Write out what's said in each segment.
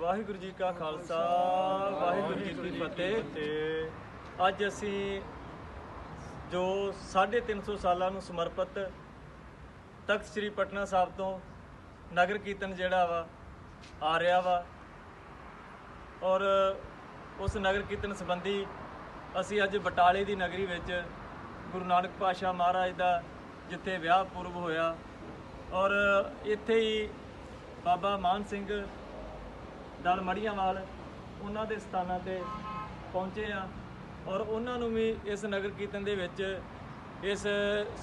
ਵਾਹਿਗੁਰੂ ਜੀ ਕਾ ਖਾਲਸਾ, ਵਾਹਿਗੁਰੂ ਜੀ ਕੀ ਫਤਿਹ। ਤੇ ਅੱਜ ਅਸੀਂ ਜੋ 350 ਸਾਲਾਂ ਨੂੰ ਸਮਰਪਿਤ ਤਖਤ ਸ੍ਰੀ ਪਟਨਾ ਸਾਹਿਬ ਤੋਂ ਨਗਰ ਕੀਰਤਨ ਜਿਹੜਾ ਵਾ, ਆ ਰਿਹਾ ਵਾ ਔਰ ਉਸ ਨਗਰ ਕੀਰਤਨ ਸੰਬੰਧੀ ਅਸੀਂ ਅੱਜ ਬਟਾਲੇ ਦੀ ਨਗਰੀ ਵਿੱਚ ਗੁਰੂ ਨਾਨਕ ਪਾਤਸ਼ਾਹ ਮਹਾਰਾਜ ਦਾ ਜਿੱਥੇ ਵਿਆਹ ਪੁਰਬ ਹੋਇਆ ਔਰ ਇੱਥੇ ਹੀ ਬਾਬਾ ਮਾਨ ਸਿੰਘ ਦਲ ਮੜੀਆਂਵਾਲ ਉਹਨਾਂ ਦੇ ਸਥਾਨਾਂ ਤੇ ਪਹੁੰਚੇ ਆ ਔਰ ਉਹਨਾਂ ਨੂੰ ਵੀ ਇਸ ਨਗਰ ਕੀਰਤਨ ਦੇ ਵਿੱਚ, ਇਸ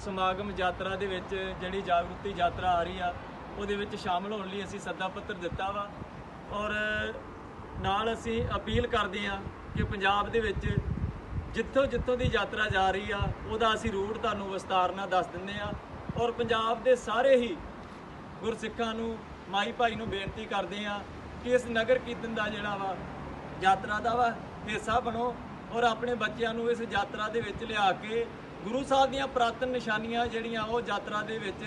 ਸਮਾਗਮ ਯਾਤਰਾ ਦੇ ਵਿੱਚ ਜਿਹੜੀ ਜਾਗਰੂਕਤੀ ਯਾਤਰਾ ਆ ਰਹੀ ਆ, ਉਹਦੇ ਵਿੱਚ ਸ਼ਾਮਲ ਹੋਣ ਲਈ ਅਸੀਂ ਸੱਦਾ ਪੱਤਰ ਦਿੱਤਾ ਵਾ ਔਰ ਨਾਲ ਅਸੀਂ ਅਪੀਲ ਕਰਦੇ ਆ ਕਿ ਪੰਜਾਬ ਦੇ ਵਿੱਚ ਜਿੱਥੋਂ ਜਿੱਥੋਂ ਦੀ ਯਾਤਰਾ ਜਾ ਰਹੀ ਆ, ਉਹਦਾ ਅਸੀਂ ਰੂਟ ਤੁਹਾਨੂੰ ਵਿਸਤਾਰ ਨਾਲ ਦੱਸ ਦਿੰਦੇ ਆ ਔਰ ਪੰਜਾਬ ਦੇ ਸਾਰੇ ਹੀ ਗੁਰਸਿੱਖਾਂ ਨੂੰ, ਮਾਈ ਭਾਈ ਨੂੰ ਬੇਨਤੀ ਕਰਦੇ ਆ ਕਿ ਇਸ ਨਗਰ ਕੀਰਤਨ ਦਾ ਜਿਹੜਾ ਵਾ, ਯਾਤਰਾ ਦਾ ਵਾ ਹਿੱਸਾ ਬਣੋ ਔਰ ਆਪਣੇ ਬੱਚਿਆਂ ਨੂੰ ਇਸ ਯਾਤਰਾ ਦੇ ਵਿੱਚ ਲਿਆ ਕੇ ਗੁਰੂ ਸਾਹਿਬ ਦੀਆਂ ਪ੍ਰਾਤਨ ਨਿਸ਼ਾਨੀਆਂ ਜਿਹੜੀਆਂ ਉਹ ਯਾਤਰਾ ਦੇ ਵਿੱਚ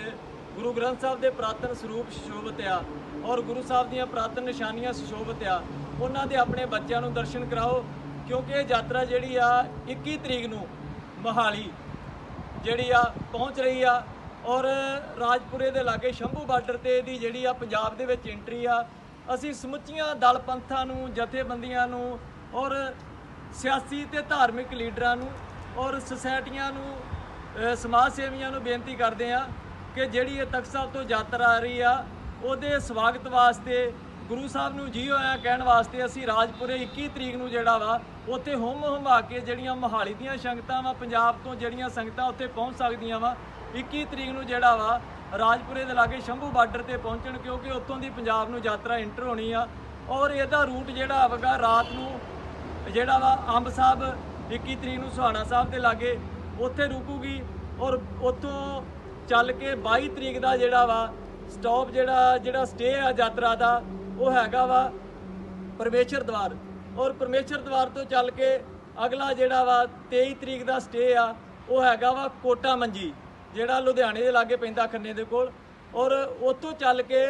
ਗੁਰੂ ਗ੍ਰੰਥ ਸਾਹਿਬ ਦੇ ਪ੍ਰਾਤਨ ਸਰੂਪ ਸ਼ੋਭਤ ਆ ਔਰ ਗੁਰੂ ਸਾਹਿਬ ਦੀਆਂ ਪ੍ਰਾਤਨ ਨਿਸ਼ਾਨੀਆਂ ਸੁਸ਼ੋਭਿਤ ਆ ਉਹਨਾਂ ਦੇ ਆਪਣੇ ਬੱਚਿਆਂ ਨੂੰ ਦਰਸ਼ਨ ਕਰਾਓ, ਕਿਉਂਕਿ ਇਹ ਯਾਤਰਾ ਜਿਹੜੀ ਆ 21 ਤਰੀਕ ਨੂੰ ਮਹਾਲੀ ਜਿਹੜੀ ਆ ਪਹੁੰਚ ਰਹੀ ਆ ਔਰ ਰਾਜਪੁਰੇ ਦੇ ਲਾਗੇ ਸ਼ੰਭੂ ਬਾਰਡਰ ਤੇ ਇਹਦੀ ਜਿਹੜੀ ਆ ਪੰਜਾਬ ਦੇ ਵਿੱਚ ਐਂਟਰੀ ਆ ਅਸੀਂ ਸਮੁੱਚੀਆਂ ਦਲ ਪੰਥਾਂ ਨੂੰ, ਜਥੇਬੰਦੀਆਂ ਨੂੰ ਔਰ ਸਿਆਸੀ ਤੇ ਧਾਰਮਿਕ ਲੀਡਰਾਂ ਨੂੰ ਔਰ ਸੁਸਾਇਟੀਆਂ ਨੂੰ ਸਮਾਜ ਸੇਵੀਆਂ ਨੂੰ ਬੇਨਤੀ ਕਰਦੇ ਆ ਕਿ ਜਿਹੜੀ ਇਹ ਤਖਤ ਸਾਹਿਬ ਤੋਂ ਯਾਤਰਾ ਆ ਰਹੀ ਆ, ਉਹਦੇ ਸਵਾਗਤ ਵਾਸਤੇ ਗੁਰੂ ਸਾਹਿਬ ਨੂੰ ਜੀ ਹੋਇਆ ਕਹਿਣ ਵਾਸਤੇ ਅਸੀਂ ਰਾਜਪੁਰੇ 21 ਤਰੀਕ ਨੂੰ ਜਿਹੜਾ ਵਾ, ਉੱਥੇ ਹੁਮ ਹੁਮਾ ਕੇ ਜਿਹੜੀਆਂ ਮੋਹਾਲੀ ਦੀਆਂ ਸੰਗਤਾਂ ਵਾ, ਪੰਜਾਬ ਤੋਂ ਜਿਹੜੀਆਂ ਸੰਗਤਾਂ ਉੱਥੇ ਪਹੁੰਚ ਸਕਦੀਆਂ ਵਾ 21 ਤਰੀਕ ਨੂੰ ਜਿਹੜਾ ਵਾ ਰਾਜਪੁਰੇ ਦੇ ਲਾਗੇ ਸ਼ੰਭੂ ਬਾਰਡਰ ਤੇ ਪਹੁੰਚਣ ਕਿਉਂਕਿ ਉੱਥੋਂ ਦੀ ਪੰਜਾਬ ਨੂੰ ਯਾਤਰਾ ਇੰਟਰ ਹੋਣੀ ਆ ਔਰ ਇਹਦਾ ਰੂਟ ਜਿਹੜਾ ਆਵੇਗਾ ਰਾਤ ਨੂੰ ਜਿਹੜਾ ਵਾ ਅੰਬ ਸਾਹਿਬ 21 ਤਰੀਕ ਨੂੰ ਸੁਹਾਣਾ ਸਾਹਿਬ ਦੇ ਲਾਗੇ ਉੱਥੇ ਰੁਕੂਗੀ ਔਰ ਉੱਥੋਂ ਚੱਲ ਕੇ 22 ਤਰੀਕ ਦਾ ਜਿਹੜਾ ਵਾ ਸਟਾਪ ਜਿਹੜਾ ਜਿਹੜਾ ਸਟੇ ਆ ਯਾਤਰਾ ਦਾ, ਉਹ ਹੈਗਾ ਵਾ ਪਰਮੇਸ਼ਰ ਦਵਾਰ। ਔਰ ਪਰਮੇਸ਼ਰ ਦਵਾਰ ਤੋਂ ਚੱਲ ਕੇ ਅਗਲਾ ਜਿਹੜਾ ਵਾ 23 ਤਰੀਕ ਦਾ ਸਟੇ ਆ, ਉਹ ਹੈਗਾ ਵਾ ਕੋਟਾ ਮੰਜੀ। ਜਿਹੜਾ ਲੁਧਿਆਣੇ ਦੇ ਲਾਗੇ ਪੈਂਦਾ ਖੰਨੇ ਦੇ ਕੋਲ। ਔਰ ਉੱਥੋਂ ਚੱਲ ਕੇ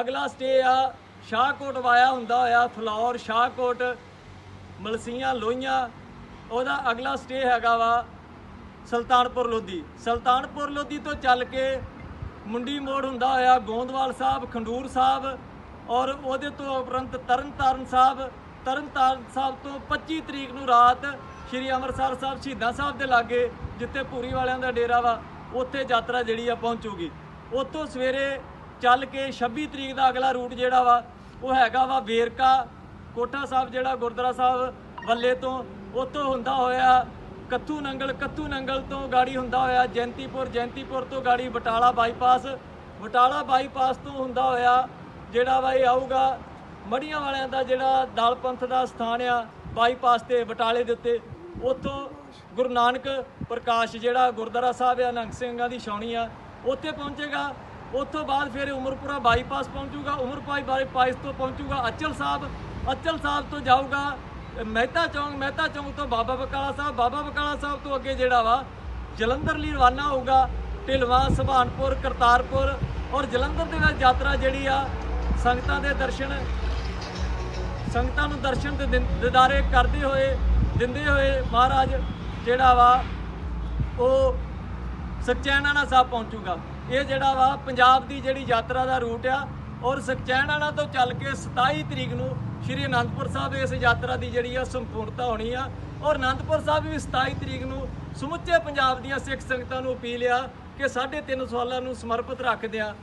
ਅਗਲਾ ਸਟੇ ਆ, ਸ਼ਾਹਕੋਟ ਵਾਇਆ ਹੁੰਦਾ ਹੋਇਆ, ਫਲੌਰ, ਸ਼ਾਹਕੋਟ, ਮਲਸੀਆਂ, ਲੋਹੀਆਂ। ਉਹਦਾ ਅਗਲਾ ਸਟੇ ਹੈਗਾ ਵਾ ਸੁਲਤਾਨਪੁਰ ਲੋਧੀ। ਸੁਲਤਾਨਪੁਰ ਲੋਧੀ ਤੋਂ ਚੱਲ ਕੇ ਮੁੰਡੀ ਮੋੜ ਹੁੰਦਾ ਹੋਇਆ ਗੋਂਦਵਾਲ ਸਾਹਿਬ, ਖੰਡੂਰ ਸਾਹਿਬ। ਔਰ ਉਹਦੇ ਤੋਂ ਉਪਰੰਤ ਤਰਨਤਾਰਨ ਸਾਹਿਬ। ਤਰਨਤਾਰਨ ਸਾਹਿਬ ਤੋਂ 25 ਤਰੀਕ ਨੂੰ ਰਾਤ ਸ਼੍ਰੀ ਅੰਮ੍ਰਿਤਸਰ ਸਾਹਿਬ ਸ਼ਹੀਦਾਂ ਸਾਹਿਬ ਦੇ ਲਾਗੇ, ਜਿੱਥੇ ਪੂਰੀ ਵਾਲਿਆਂ ਦਾ ਡੇਰਾ ਵਾ। ਉੱਥੇ ਯਾਤਰਾ ਜਿਹੜੀ ਆ ਪਹੁੰਚੂਗੀ। ਉੱਥੋਂ ਸਵੇਰੇ ਚੱਲ ਕੇ 26 ਤਰੀਕ ਦਾ ਅਗਲਾ ਰੂਟ ਜਿਹੜਾ ਵਾ, ਉਹ ਹੈਗਾ ਵਾ ਵੇਰਕਾ, ਕੋਠਾ ਸਾਹਿਬ ਜਿਹੜਾ ਗੁਰਦੁਆਰਾ ਸਾਹਿਬ ਵੱਲੇ ਤੋਂ। ਉੱਥੋਂ ਹੁੰਦਾ ਹੋਇਆ ਕੱਥੂ ਨੰਗਲ ਕੱਥੂ ਨੰਗਲ ਤੋਂ ਗਾੜੀ ਹੁੰਦਾ ਹੋਇਆ ਜੈਂਤੀਪੁਰ ਜੈਂਤੀਪੁਰ ਤੋਂ ਗਾੜੀ ਬਟਾਲਾ ਬਾਈਪਾਸ। ਬਟਾਲਾ ਬਾਈਪਾਸ ਤੋਂ ਹੁੰਦਾ ਹੋਇਆ ਜਿਹੜਾ ਵਾ ਇਹ ਆਊਗਾ, ਮੜੀਆਂ ਵਾਲਿਆਂ ਦਾ ਜਿਹੜਾ ਦਲ ਪੰਥ ਦਾ ਸਥਾਨ ਆ, ਬਾਈਪਾਸ ਤੇ ਬਟਾਲੇ ਦੇ ਉੱਤੇ। ਉੱਥੋਂ ਗੁਰੂ ਨਾਨਕ ਪ੍ਰਕਾਸ਼ ਜਿਹੜਾ ਗੁਰਦੁਆਰਾ ਸਾਹਿਬ ਆ ਨੰਗ ਸਿੰਘਾਂ ਦੀ ਛਾਉਣੀ ਆ, ਉੱਥੇ ਪਹੁੰਚੇਗਾ। ਉੱਥੋਂ ਬਾਅਦ ਫਿਰ ਉਮਰਪੁਰਾ ਬਾਈਪਾਸ ਪਹੁੰਚੂਗਾ। ਉਮਰਪਾਈ ਬਾਈਪਾਸ ਤੋਂ ਪਹੁੰਚੂਗਾ ਅਚਲ ਸਾਹਿਬ। ਅਚਲ ਸਾਹਿਬ ਤੋਂ ਜਾਊਗਾ ਮਹਿਤਾ ਚੌਂਕ। ਮਹਿਤਾ ਚੌਂਕ ਤੋਂ ਬਾਬਾ ਬਕਾਲਾ ਸਾਹਿਬ। ਬਾਬਾ ਬਕਾਲਾ ਸਾਹਿਬ ਤੋਂ ਅੱਗੇ ਜਿਹੜਾ ਵਾ ਜਲੰਧਰ ਲਈ ਰਵਾਨਾ ਹੋਊਗਾ। ਢਿਲਵਾ, ਸੁਭਾਨਪੁਰ, ਕਰਤਾਰਪੁਰ ਔਰ ਜਲੰਧਰ ਦੇ ਵਿੱਚ ਯਾਤਰਾ ਜਿਹੜੀ ਆ, ਸੰਗਤਾਂ ਦੇ ਦਰਸ਼ਨ, ਸੰਗਤਾਂ ਨੂੰ ਦਰਸ਼ਨ ਤੇ ਦਿਨ- ਦਿਦਾਰੇ ਕਰਦੇ ਹੋਏ, ਦਿੰਦੇ ਹੋਏ ਮਹਾਰਾਜ ਜਿਹੜਾ ਵਾ ਉਹ ਸਚੈਨਾਣਾ ਸਾਹਿਬ ਪਹੁੰਚੂਗਾ। ਇਹ ਜਿਹੜਾ ਵਾ ਪੰਜਾਬ ਦੀ ਜਿਹੜੀ ਯਾਤਰਾ ਦਾ ਰੂਟ ਆ, ਔਰ ਸਚੈਨਾਣਾ ਤੋਂ ਚੱਲ ਕੇ 27 ਤਰੀਕ ਨੂੰ ਸ਼੍ਰੀ ਅਨੰਦਪੁਰ ਸਾਹਿਬ ਇਸ ਯਾਤਰਾ ਦੀ ਜਿਹੜੀ ਆ ਸੰਪੂਰਨਤਾ ਹੋਣੀ ਆ। ਔਰ ਅਨੰਦਪੁਰ ਸਾਹਿਬ ਵੀ 27 ਤਰੀਕ ਨੂੰ ਸਮੁੱਚੇ ਪੰਜਾਬ ਦੀਆਂ ਸਿੱਖ ਸੰਗਤਾਂ ਨੂੰ ਅਪੀਲ ਆ ਕਿ 3.5 ਸਾਲਾਂ ਨੂੰ ਸਮਰਪਿਤ ਰੱਖਦੇ ਆ।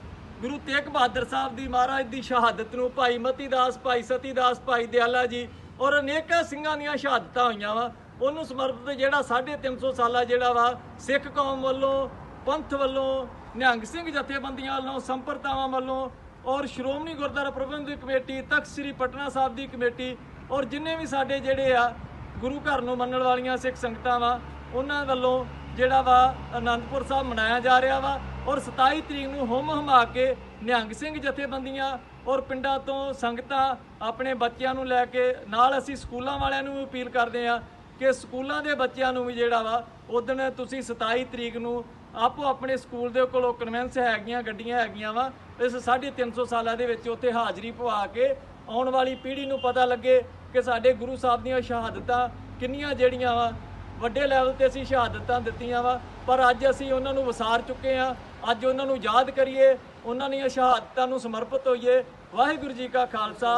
ਗੁਰੂ ਤੇਗ ਬਹਾਦਰ ਸਾਹਿਬ ਦੀ ਮਹਾਰਾਜ ਦੀ ਸ਼ਹਾਦਤ ਨੂੰ ਭਾਈ ਮਤੀ ਦਾਸ ਭਾਈ ਸਤੀ ਦਾਸ ਭਾਈ ਦਿਆਲਾ ਜੀ ਔਰ ਅਨੇਕਾਂ ਸਿੰਘਾਂ ਦੀਆਂ ਸ਼ਹਾਦਤਾਂ ਹੋਈਆਂ ਵਾ। ਉਹਨੂੰ ਸਮਰਪਿਤ ਜਿਹੜਾ 350 ਸਾਲਾ ਜਿਹੜਾ ਵਾ, ਸਿੱਖ ਕੌਮ ਵੱਲੋਂ, ਪੰਥ ਵੱਲੋਂ, ਨਿਹੰਗ ਸਿੰਘ ਜਥੇਬੰਦੀਆਂ ਵੱਲੋਂ ਸੰਪਰਦਾਵਾਂ ਵੱਲੋਂ ਔਰ ਸ਼੍ਰੋਮਣੀ ਗੁਰਦੁਆਰਾ ਪ੍ਰਬੰਧਕ ਕਮੇਟੀ, ਤਖਤ ਸ੍ਰੀ ਪਟਨਾ ਸਾਹਿਬ ਦੀ ਕਮੇਟੀ ਔਰ ਜਿੰਨੇ ਵੀ ਸਾਡੇ ਜਿਹੜੇ ਆ ਗੁਰੂ ਘਰ ਨੂੰ ਮੰਨਣ ਵਾਲੀਆਂ ਸਿੱਖ ਸੰਗਤਾਂ ਵਾ, ਉਹਨਾਂ ਵੱਲੋਂ ਜਿਹੜਾ ਵਾ ਆਨੰਦਪੁਰ ਸਾਹਿਬ ਮਨਾਇਆ ਜਾ ਰਿਹਾ ਵਾ ਔਰ 27 ਤਰੀਕ ਨੂੰ ਹੁਮ ਹੁਮਾ ਕੇ ਨਿਹੰਗ ਸਿੰਘ ਜਥੇਬੰਦੀਆਂ ਔਰ ਪਿੰਡਾਂ ਤੋਂ ਸੰਗਤਾਂ ਆਪਣੇ ਬੱਚਿਆਂ ਨੂੰ ਲੈ ਕੇ, ਨਾਲ ਅਸੀਂ ਸਕੂਲਾਂ ਵਾਲਿਆਂ ਨੂੰ ਵੀ ਅਪੀਲ ਕਰਦੇ ਆ ਕਿ ਸਕੂਲਾਂ ਦੇ ਬੱਚਿਆਂ ਨੂੰ ਵੀ ਜਿਹੜਾ ਵਾ ਉਦੋਂ ਤੁਸੀਂ 27 ਤਰੀਕ ਨੂੰ ਆਪੋ ਆਪਣੇ ਸਕੂਲ ਦੇ ਕੋਲੋਂ ਕਨਵੈਂਸ ਹੈਗੀਆਂ, ਗੱਡੀਆਂ ਹੈਗੀਆਂ ਵਾ, ਇਸ 350 ਸਾਲਾਂ ਦੇ ਵਿੱਚ ਉੱਥੇ ਹਾਜ਼ਰੀ ਪਵਾ ਕੇ ਆਉਣ ਵਾਲੀ ਪੀੜ੍ਹੀ ਨੂੰ ਪਤਾ ਲੱਗੇ ਕਿ ਸਾਡੇ ਗੁਰੂ ਸਾਹਿਬ ਦੀਆਂ ਸ਼ਹਾਦਤਾਂ ਕਿੰਨੀਆਂ ਜਿਹੜੀਆਂ ਵਾ, ਵੱਡੇ ਲੈਵਲ ਤੇ ਅਸੀਂ ਸ਼ਹਾਦਤਾਂ ਦਿੱਤੀਆਂ ਵਾ, ਪਰ ਅੱਜ ਅਸੀਂ ਉਹਨਾਂ ਨੂੰ ਵਿਸਾਰ ਚੁੱਕੇ ਆ ਅੱਜ ਉਹਨਾਂ ਨੂੰ ਯਾਦ ਕਰੀਏ, ਉਹਨਾਂ ਦੀਆਂ ਸ਼ਹਾਦਤਾਂ ਨੂੰ ਸਮਰਪਿਤ ਹੋਈਏ। ਵਾਹਿਗੁਰੂ ਜੀ ਕਾ ਖਾਲਸਾ,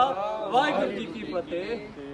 ਵਾਹਿਗੁਰੂ ਜੀ ਕੀ ਫਤਿਹ।